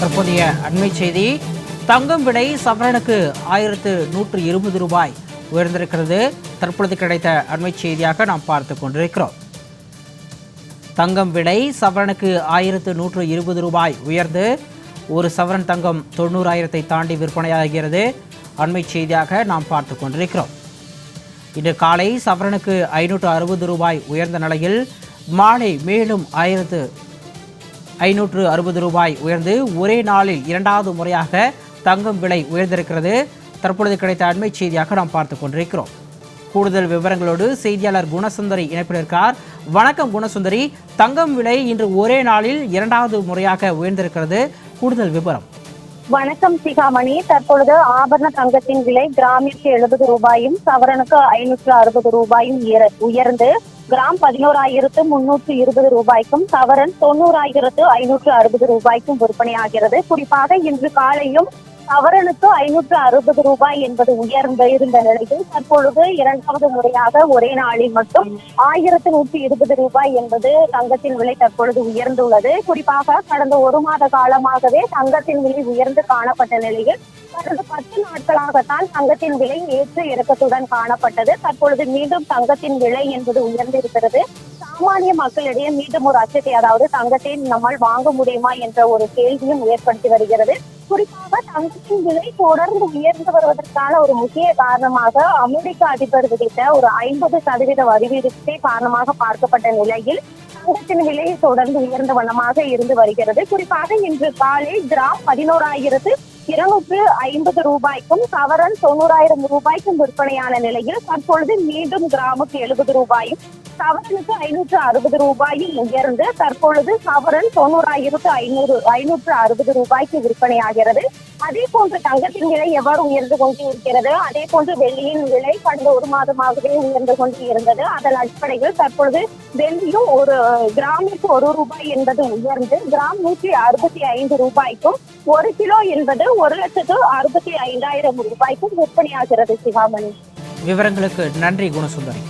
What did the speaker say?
தற்போதைய அண்மை செய்தி. தங்கம் விலை சவரனுக்கு ஆயிரத்து நூற்று இருபது ரூபாய் உயர்ந்திருக்கிறது. தற்பொழுது கிடைத்த அண்மை செய்தியாக நாம் பார்த்து கொண்டிருக்கிறோம். தங்கம் விலை சவரனுக்கு ஆயிரத்து நூற்று இருபது ரூபாய் உயர்ந்து ஒரு சவரன் தங்கம் தொண்ணூறாயிரத்தை தாண்டி விற்பனையாகிறது. அண்மை செய்தியாக நாம் பார்த்து கொண்டிருக்கிறோம். இன்று காலை சவரனுக்கு ஐநூற்று அறுபது ரூபாய் உயர்ந்த நிலையில் மாலை மேலும் ஆயிரத்து ஐநூற்று அறுபது ரூபாய் உயர்ந்து ஒரே நாளில் இரண்டாவது முறையாக தங்கம் விலை உயர்ந்திருக்கிறது. தற்பொழுது கிடைத்த அண்மை செய்தியாக நாம் பார்த்து கொண்டிருக்கிறோம். கூடுதல் விவரங்களோடு செய்தியாளர் குணசுந்தரி இணைப்பிலிருக்கார் வணக்கம் குணசுந்தரி. தங்கம் விலை இன்று ஒரே நாளில் இரண்டாவது முறையாக உயர்ந்திருக்கிறது. கூடுதல் விவரம். வணக்கம் சிகாமணி. தற்பொழுது ஆபரண தங்கத்தின் விலை கிராமிற்கு எழுபது ரூபாயும் சவரனுக்கு ஐநூற்று அறுபது ரூபாயும் உயர்ந்து கிராம் பதினோராயிரத்து முன்னூற்று இருபது ரூபாய்க்கும் சவரன் தொண்ணூறாயிரத்து ஐநூற்று அறுபது ரூபாய்க்கும் விற்பனையாகிறது. குறிப்பாக இன்று காலையும் சவரனுக்கு ஐநூற்று அறுபது ரூபாய் என்பது உயர்ந்த இருந்த நிலையில் தற்பொழுது இரண்டாவது முறையாக ஒரே நாளில் மட்டும் ஆயிரத்து நூற்றி இருபது ரூபாய் என்பது தங்கத்தின் விலை தற்பொழுது உயர்ந்துள்ளது. குறிப்பாக கடந்த ஒரு மாத காலமாகவே தங்கத்தின் விலை உயர்ந்து காணப்பட்ட நிலையில் கடந்த பத்து நாட்களாகத்தான் தங்கத்தின் விலை ஏற்ற இறக்கத்துடன் காணப்பட்டது. தற்பொழுது மீண்டும் தங்கத்தின் விலை என்பது உயர்ந்திருக்கிறது. சாமானிய மக்களிடையே மீண்டும் ஒரு அச்சத்தை அதாவது தங்கத்தை நம்மால் வாங்க முடியுமா என்ற ஒரு கேள்வியும் ஏற்படுத்தி வருகிறது. குறிப்பாக தங்கத்தின் விலை தொடர்ந்து உயர்ந்து வருவதற்கான ஒரு முக்கிய காரணமாக அமெரிக்க அதிபர் விதித்த ஒரு ஐம்பது சதவீத வரி காரணமாக பார்க்கப்பட்ட நிலையில் தங்கத்தின் விலை தொடர்ந்து உயர்ந்த வண்ணமாக இருந்து வருகிறது. குறிப்பாக இன்று காலை கிராம் பதினோராயிரத்து இருநூற்று ஐம்பது ரூபாய்க்கும் சவரன் தொண்ணூறாயிரம் ரூபாய்க்கும் விற்பனையான நிலையில் தற்பொழுது மீண்டும் கிராமுக்கு எழுபது ரூபாயும் சவரனுக்கு ஐநூற்று அறுபது ரூபாயும் உயர்ந்து தற்பொழுது சவரன் தொண்ணூறாயிரத்து ஐநூறு ஐநூற்று அறுபது ரூபாய்க்கு விற்பனையாகிறது. அதே போன்று தங்கத்தின் விலை எவ்வாறு உயர்ந்து கொண்டு இருக்கிறது அதே போன்று வெள்ளியின் விலை கடந்த ஒரு மாதமாகவே உயர்ந்து கொண்டு இருந்தது அதன் அடிப்படையில் தற்பொழுது வெள்ளியும் ஒரு கிராமிற்கு ஒரு ரூபாய் என்பது உயர்ந்து கிராம் நூற்றி அறுபத்தி ஐந்து ரூபாய்க்கும் ஒரு கிலோ என்பது ஒரு லட்சத்து அறுபத்தி ஐந்தாயிரம் ரூபாய்க்கும் விற்பனையாகிறது சிவாமணி விவரங்களுக்கு நன்றி குணசுந்தரி.